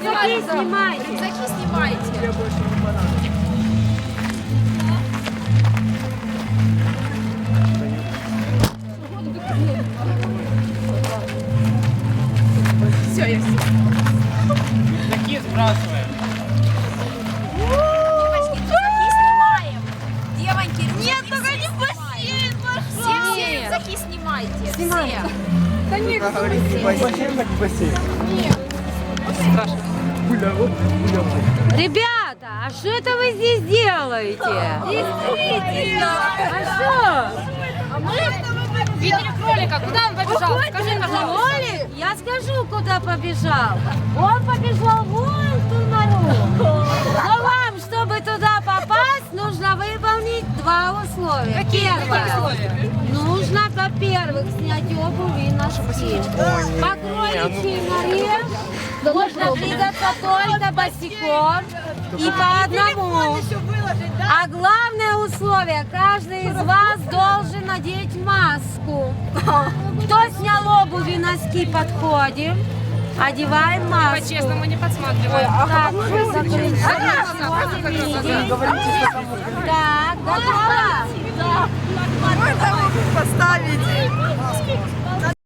Рюкзаки снимайте. Рюкзаки снимайте. Все, я все. Такие сбрасываем. Девочки, рюкзаки снимаем. Девоньки, Нет, только не в бассейн, Все, все рюкзаки снимайте. Все. Как говорится, бассейн, так бассейн. Ребята, а что это вы здесь делаете? Действительно. А что? Видели кролика? Куда он побежал? Скажи, пожалуйста. Кролик? Я скажу, куда побежал. Он побежал вон в ту нору. Но вам, чтобы туда попасть, нужно выполнить два условия. Первое. Нужно, во-первых, снять обувь и носки. По кроличьей норе можно двигаться только босиком и по одному. А главное условие, каждый из вас должен надеть маску. Кто снял обувь и носки, подходим. Одеваем маску. По-честному не подсматриваем. Так. Так, готово? Можно поставить